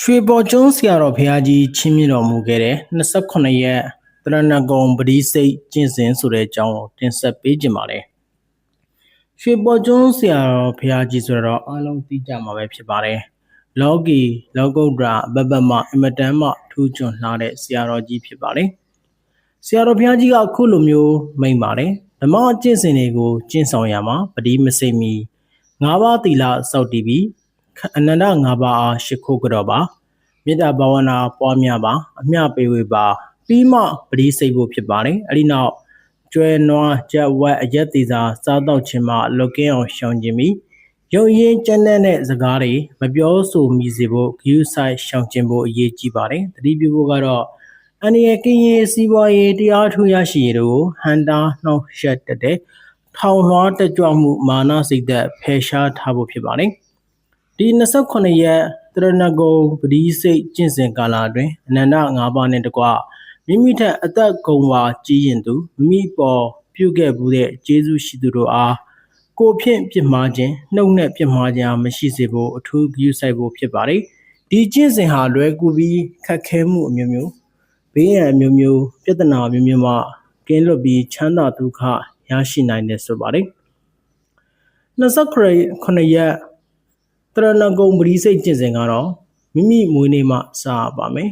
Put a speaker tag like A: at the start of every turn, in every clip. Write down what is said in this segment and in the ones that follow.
A: ရွှေပေါ်ကျွန်းဆရာတော်ဘုရားကြီးချီးမြှင့်တော်မူခဲ့တဲ့28ရက်တရဏဂုံပတိစိတ်ကျင့်စဉ်ဆိုတဲ့အကြောင်းကိုတင်ဆက်ပေးကြပါမယ်။ရွှေပေါ်ကျွန်းဆရာတော်ဘုရားကြီးဆိုတော့အားလုံးသိကြမှာပဲဖြစ်ပါတယ်။လောကီလောကုတ္တရာအဘဘမအမတန်မှထူးချွန်လာတဲ့ဆရာတော်ကြီးဖြစ်ပါတယ်။ဆရာတော်ဘုရားကြီးကအခုလိုမျိုးမိန့်ပါတယ်။ဓမ္မကျင့်စဉ်တွေကိုကျင့်ဆောင်ရမှာပတိမစိမ့်မီ၅ပါးသီလစောင့်တည်ပြီး အနန္တ၅ပါးအားရှိခိုးကြတော့ပါမေတ္တာဘာဝနာပွားများပါ အမျှပေးဝေပါပြီးမှပရိစိတ်ဖို့ဖြစ်ပါတယ်အဲ့ဒီနောက်ကျွဲနွားကြက်ဝက်အရက်သေးစာစားတော့ခြင်းမှလွတ်ကင်းအောင်ရှောင်ခြင်းမိရုံရင်ကျန်းတဲ့စကားတွေမပြောဆိုမိစေဖို့ဂရုစိုက်ရှောင်ခြင်းဖို့အရေးကြီးပါတယ်တတိပြုဖို့ကတော့အန္တရာယ်ကင်းရေးစီးပွားရေးတရားထူးရရှိရတို့ဟန်တာနှောက်ယှက်တဲ့ထောင်လွှားတက်ကြွမှုမာနစိတ်သက်ဖယ်ရှားထားဖို့ဖြစ်ပါတယ် ဒီ28ရက်တရဏဂုံပတိစိတ်ကျင့်စဉ်ကာလအတွင်းအနန္တ၅ပါးနဲ့တကွမိမိထက်အသက်ဂုံဝါကြီးရင်သူမိပေါ်ပြုခဲ့မှုတဲ့ကျေးဇူးရှိသူတို့အားကိုဖြင့်ပြစ်မှားခြင်းနှုတ်နဲ့ပြစ်မှားခြင်းမရှိစေဖို့အထူးဂရုစိုက်ဖို့ဖြစ်ပါတယ်ဒီကျင့်စဉ်ဟာလွယ်ကူပြီးခက်ခဲမှုအမျိုးမျိုးဘေးရန်အမျိုးမျိုးပြဿနာအမျိုးမျိုးမှကင်းလွတ်ပြီးချမ်းသာဒုက္ခရရှိနိုင်တယ်ဆိုပါတယ်29ရက် တရဏဂုံပရိစိတ်ကျင့်စဉ်ကတော့မိမိမွေးနေ့မှစပါမယ်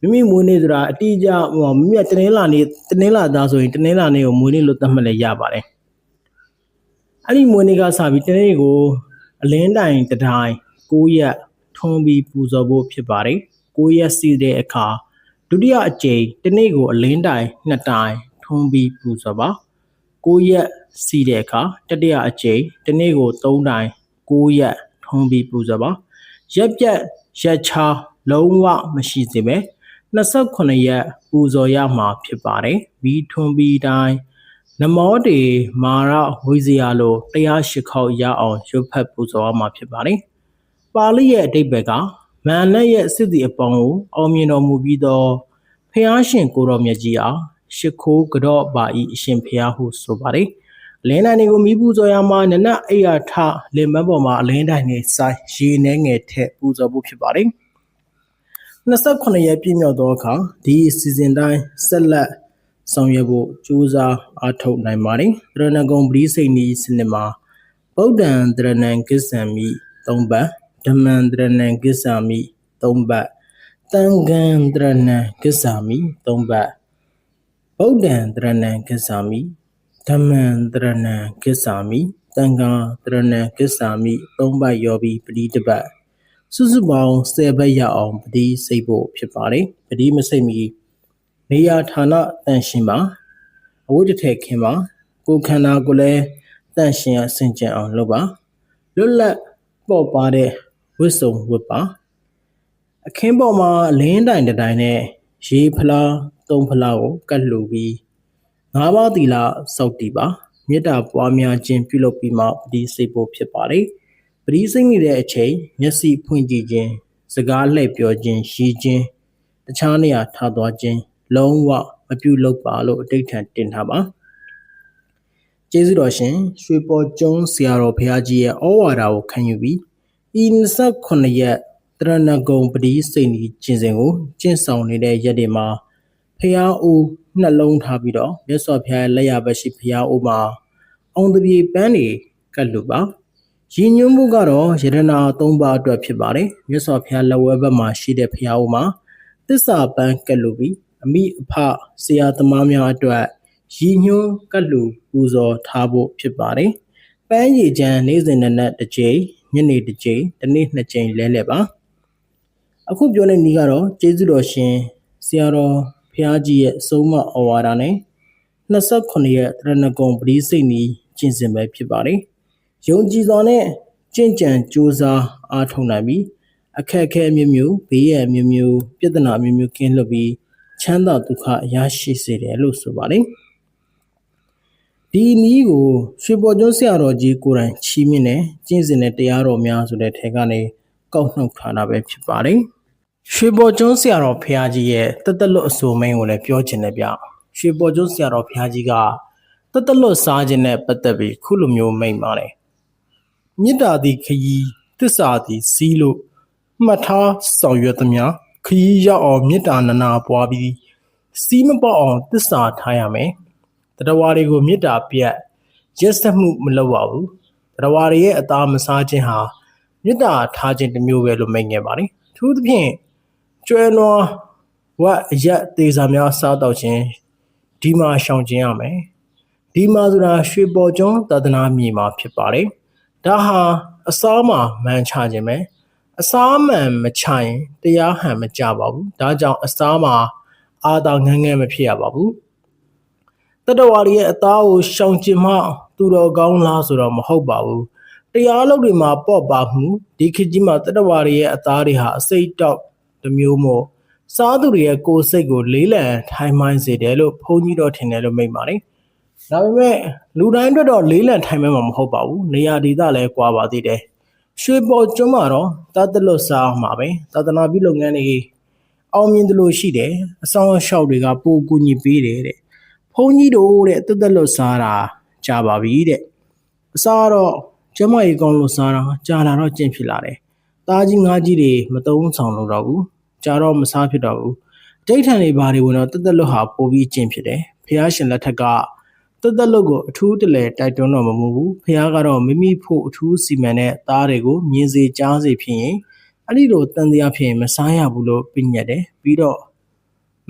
A: မိမိမွေးနေ့ဆိုတာအတိအကျဟိုမိမိကတနင်္လာနေ့တနင်္လာသားဆိုရင်တနင်္လာနေ့ကိုမွေးနေ့လို့သတ်မှတ်လဲရပါတယ်အဲ့ဒီမွေးနေ့ကစပြီးတနေ့ကိုအလင်းတိုင်တတိုင်း9ရက်ထွန်းပြီးပူဇော်ဖို့ဖြစ်ပါတယ်9ရက်စီတဲ့အခါဒုတိယအကြိမ်တနေ့ကိုအလင်းတိုင်2တိုင်ထွန်းပြီးပူဇော်ပါ9ရက်စီတဲ့အခါတတိယအကြိမ်တနေ့ကို3တိုင်9ရက် ထွန်းပြီးပူဇော်ပါရက်ပြက်ရက်ချာလုံးဝမရှိစေပဲ28ရက်ပူဇော်ရမှာဖြစ်ပါတယ်ဘီထွန်းပြီးတိုင်းနမောတေမာရဝိဇယလိုတရားရှိခေါက်ရအောင်ရွတ်ဖတ်ပူဇော်ရမှာဖြစ်ပါတယ်ပါဠိရဲ့အဓိပ္ပာယ်ကမန္လက်ရဲ့စစ်တီအပေါင်းကိုအောင်မြင်တော်မူပြီးသောဖျားရှင်ကိုတော်မြတ်ကြီးအားရှ िख ိုးကြော့ပါဤအရှင်ဖျားဟုဆိုပါတယ် လင်းတိုင်းတွေကိုမိပူဇော်ရမှာနနအိယာထလင်မပေါ်မှာအလင်းတိုင်းတွေစိုင်းရေနှဲငယ်ထက်ပူဇော်ဖို့ဖြစ်ပါတယ်28ရက်ပြည့်မြောက်သောအခါဒီအစီအစဉ်တိုင်းဆက်လက်ဆောင်ရွက်ဖို့ကြိုးစားအားထုတ်နိုင်ပါတယ်။တရဏဂုံပရိစိတ်နီစနစ်မှာဗုဒ္ဓံတရဏံကိစ္ဆံမိ၃ဘတ်ဓမ္မံတရဏံကိစ္ဆာမိ၃ဘတ်သံဃံတရဏံကိစ္ဆာမိ၃ဘတ်ဗုဒ္ဓံတရဏံကိစ္ဆာမိ ဓမ္မံတရဏံကိစ္ဆာမိသံဃာတရဏံကိစ္ဆာမိ၃ဘတ်ရောပြီးပရိတပတ်စုစုပေါင်း10ဘက်ရအောင်ပတိစိတ်ဖို့ဖြစ်ပါတယ်ပတိမစိတ်မီနေရာဌာနတန်ရှင်ပါအဝိတ္တထေခင်ပါကိုခန္ဓာကိုလည်းတန်ရှင်အဆင်ကျင်အောင်လုပ်ပါလွတ်လပ်ပေါ့ပါတဲ့ဝတ်စုံဝတ်ပါအခင်းပေါ်မှာလင်းတိုင်တိုင်နဲ့ရေဖလားသုံးဖလားကိုကတ်လှူပြီး ငါးပါးသီလစောက်တည်ပါမေတ္တာပွားများခြင်းပြုလုပ်ပြီးမှပတိစိတ်ဖို့ဖြစ်ပါတယ်ပရိစိတ်မိတဲ့အချိန်မျက်စိဖွင့်ကြည့်ခြင်းစကားလှည့်ပြောခြင်းရည်ခြင်းတခြားနေရာထားသွားခြင်းလုံးဝမပြုလုပ်ပါလို့အတိတ်ထံတင်ထားပါကျေးဇူးတော်ရှင်ရွှေပေါ်ကျွန်းဆရာတော်ဘုရားကြီးရဲ့ဩဝါဒကိုခံယူပြီးဤ29ရက်တရဏဂုံပတိစိတ်ဤကျင့်စဉ်ကိုကျင့်ဆောင်နေတဲ့ရက်တွေမှာ ဖះအိုးနှလုံးထားပြီးတော့မြတ်စွာဘုရားလက်ရဘရှိဖះအိုးမှာအောင်တပြေပန်းတွေကတ်လူပါရည်ညွှန်းမှုကတော့ယရနာ၃ပါးအတွက်ဖြစ်ပါတယ်မြတ်စွာဘုရားလက်ဝဲဘက်မှာရှိတဲ့ဘုရားဦးမှာသစ္စာပန်းကတ်လူပြီးအမိအဖဆရာသမားများအတွက်ရည်ညွှန်းကတ်လူပူဇော်ထားဖို့ဖြစ်ပါတယ်ပန်းရည်ချမ်းနေ့စဉ်နဲ့တစ်ကြိမ်ညနေတစ်ကြိမ်တနေ့နှစ်ကြိမ်လဲလဲပါအခုပြောတဲ့ဤကတော့ကျေးဇူးတော်ရှင်ဆရာတော် ဘုရားကြီးရဲ့အဆုံးအမဩဝါဒနဲ့28ရက်တရဏဂုံပရိစိတ်နီကျင့်စဉ်ပဲဖြစ်ပါတယ်ယုံကြည်စွာနဲ့ကြင်ကြံကြိုးစားအားထုတ်နိုင်ပြီးအခက်အခဲမျိုးမျိုးဘေးရန်မျိုးမျိုးပြဿနာမျိုးမျိုးကင်းလွတ်ပြီးချမ်းသာဒုက္ခရရှိစေတယ်လို့ဆိုပါတယ်ဒီနည်းကိုရွှေပေါ်ကျွန်းဆရာတော်ကြီးကိုယ်တိုင်ချီးမြှင့်တဲ့ကျင့်စဉ်တဲ့တရားတော်များဆိုတဲ့ထဲကနေကောက်နှုတ်ထားတာပဲဖြစ်ပါတယ် ရွှေပေါ်ကျွန်းဆရာတော်ဖရာကြီးရဲ့တသက်လွတ်အဆိုမင်းကိုလည်းပြောချင်တယ်ဗျရွှေပေါ်ကျွန်းဆရာတော်ဖရာကြီးကတသက်လွတ်စားခြင်းနဲ့ပတ်သက်ပြီးခုလိုမျိုးမိန့်ပါတယ်မေတ္တာသည်ခยีတစ္ဆာသည်စီးလို့မှတ်ထားဆောင်ရွက်သမျှခရီးရောက်အောင်မေတ္တာနနာပွားပြီးစီးမပေါက်အောင်သစ္စာထားရမယ်တတဝါတွေကိုမေတ္တာပြတ်ရက်စက်မှုမလုပ်ပါဘူးတတဝါတွေရဲ့အသားမစားခြင်းဟာမေတ္တာထားခြင်းတစ်မျိုးပဲလို့မိတ်ငယ်ပါတယ်အထူးသဖြင့် ကျွဲနွားဝတ်အရက်သေးစာများစားတော့ခြင်းဒီမှာရှောင်ကျဉ်ရမယ်ဒီမှာဆိုတာရွှေပေါ်ကျွန်းသာသနာမြေမှာဖြစ်ပါတယ်ဒါဟာအစားမှာမှန်ချခြင်းပဲအစားမှန်မချရင်တရားဟန်မကြပါဘူးဒါကြောင့်အစားမှာအာသာငန်းငန်းမဖြစ်ရပါဘူးတတဝါရီရဲ့အသားကိုရှောင်ကျဉ်မှသူတော်ကောင်းလားဆိုတော့မဟုတ်ပါဘူးတရားလုပ်တွေမှာပေါ့ပါမှုဒီခေတ်ကြီးမှာတတဝါရီရဲ့အသားတွေဟာအစိတ်တောက် တစ်မျိုးမို့စားသူတွေရဲ့ကိုယ်စိတ်ကိုလေးလံထိုင်းမိုင်းစေတယ်လို့ဘုန်းကြီးတော်ထင်တယ်လို့မိန့်ပါတယ်။ဒါပေမဲ့လူတိုင်းအတွက်တော့လေးလံထိုင်းမဲမှာမဟုတ်ပါဘူး။နေရာဒေသလည်းကွာပါသေးတယ်။ရွှေပေါ်ကျွန်းမှာတော့တတ်တလွတ်စားမှာပဲ။သာသနာပြုလုပ်ငန်းတွေအောင်မြင်တယ်လို့ရှိတယ်။အဆောင်အရှောက်တွေကပိုကူညီပေးတယ်တဲ့။ဘုန်းကြီးတို့တဲ့တတ်တလွတ်စားတာကြာပါပြီတဲ့။အစားတော့ကျမကြီးကောင်းလို့စားတာကြာလာတော့ကျင့်ဖြစ်လာတယ်။ သားကြီးငါးကြီးတွေမတုံးဆောင်လို့တော့ဘူး။ကြာတော့မစားဖြစ်တော့ဘူး။ဒိဋ္ဌံတွေဘာတွေဝင်တော့တသက်လွတ်ဟာပိုပြီးကျင့်ဖြစ်တယ်။ဖះရှင်လက်ထက်ကတသက်လွတ်ကိုအထူးတလဲတိုက်တွန်းတော့မမူဘူး။ဖះကတော့မိမိဖို့အထူးစီမံတဲ့သားတွေကိုမြင်စေကြားစေဖြစ်ရင်အဲ့ဒီလိုတန်တရားဖြစ်ရင်မစားရဘူးလို့ပြညတ်တယ်။ပြီးတော့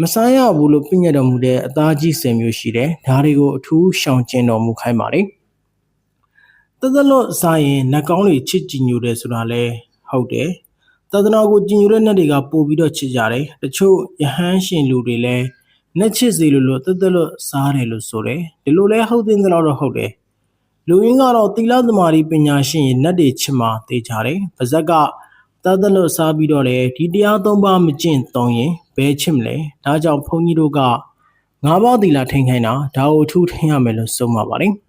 A: မစားရဘူးလို့ပြညတ်တော်မူတဲ့အသားကြီးစင်မျိုးရှိတယ်။ဒါတွေကိုအထူးရှောင်ကျဉ်တော်မူခိုင်းပါလေ။တသက်လွတ်စားရင်နှကောင်းတွေချစ်ကြည်ညိုတယ်ဆိုတာလဲ ဟုတ်တယ်။သာသနာကိုကြည်ညိုတဲ့နတ်တွေကပို့ပြီးတော့ချစ်ကြတယ်။တချို့ယဟန်ရှင်လူတွေလည်းနတ်ချစ်စီလို့လို့တသက်လို့စားတယ်လို့ဆိုတယ်။ဒီလိုလဲဟုတ်တဲ့တော့တော့ဟုတ်တယ်။လူရင်းကတော့သီလသမารီပညာရှင်ရင်နတ်တွေချစ်မှသိကြတယ်။ပါဇက်ကတသက်လို့စားပြီးတော့လေဒီတရားသုံးပါးမကျင့်သုံးရင်ဘယ်ချစ်မလဲ။ဒါကြောင့်ဘုန်းကြီးတို့ကငါးပါးသီလထိန်ခိုင်းတာဒါကိုအထူးထိန်ရမယ်လို့ဆုံးပါပါတယ်။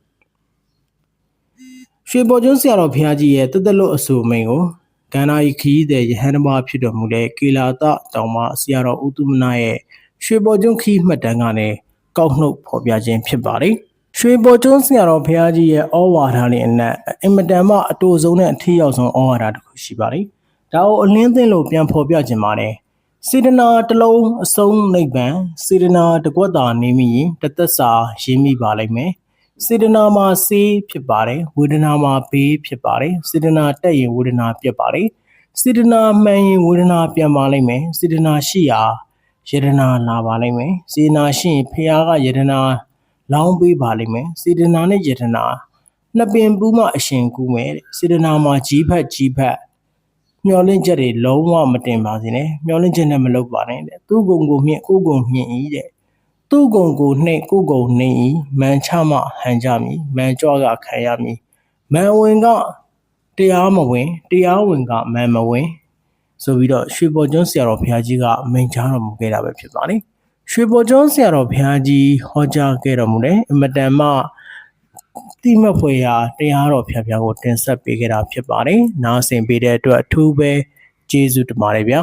A: ရွှေပေါ်ကျွန်းဆရာတော်ဘုရားကြီးရဲ့တသက်လို့အဆိုမိန်ကို ကန္နာဤခီးတဲ့ယဟန်တစ်ပါးဖြစ်တော်မူတဲ့ကေလာတတောင်မှဆရာတော်ဦးသူမနာရဲ့ရွှေပေါ်ကျွန်းခီးမှတ်တမ်းကနေကောက်နှုတ်ဖော်ပြခြင်းဖြစ်ပါတယ်။ရွှေပေါ်ကျွန်းဆရာတော်ဘုရားကြီးရဲ့ဩဝါဒနဲ့အနက်အင်မတန်မှအတူဆုံးနဲ့အထီးရောက်ဆုံးဩဝါဒတစ်ခုရှိပါတယ်။ဒါကိုအလင်းသိလို့ပြန်ဖော်ပြခြင်းပါတယ်။စေတနာတစ်လုံးအစုံနိဗ္ဗာန်စေတနာတကွက်တာနေမိရင်တသက်စာရင်းမိပါလိမ့်မယ်။ စေတနာမှာစေးဖြစ်ပါတယ်ဝေဒနာမှာဘေးဖြစ်ပါတယ်စေတနာတက်ရင်ဝေဒနာပြတ်ပါတယ်စေတနာမှန်ရင်ဝေဒနာပြန်ပါလိမ့်မယ်စေတနာရှိရာယတနာလာပါလိမ့်မယ်စေတနာရှိရင်ဖះကယတနာလောင်းပေးပါလိမ့်မယ်စေတနာနဲ့ယတနာနှစ်ပင်ပူးမှအရှင်ကူးမယ်တဲ့စေတနာမှာကြီးဖက်ကြီးဖက်မျောလင့်ချက်တွေလုံးဝမတင်ပါစေနဲ့မျောလင့်ချက်နဲ့မလုပ်ပါနဲ့တဲ့သူ့ကုံကိုမြင့်ကိုယ်ကုံမြင့်ဤတဲ့ သူ့ကုံကိုနှိပ်ကိုယ်ကုံနှိပ်ဤမန်ချမှဟန်ကြမည်မန်ကြွကခံရမည်မန်ဝင်ကတရားမဝင်တရားဝင်ကမန်မဝင်ဆိုပြီးတော့ရွှေပေါ်ကျွန်းဆရာတော်ဘုရားကြီးကမိန့်ကြားတော်မူခဲ့တာပဲဖြစ်ပါတယ်ရွှေပေါ်ကျွန်းဆရာတော်ဘုရားကြီးဟောကြားခဲ့တော်မူတဲ့အမတန်မှတိမဖွယ်ရာတရားတော်ဖျားဖျားကိုတင်ဆက်ပေးခဲ့တာဖြစ်ပါတယ်နားဆင်ပေးတဲ့အတွက်အထူးပဲကျေးဇူးတင်ပါတယ်ဗျာ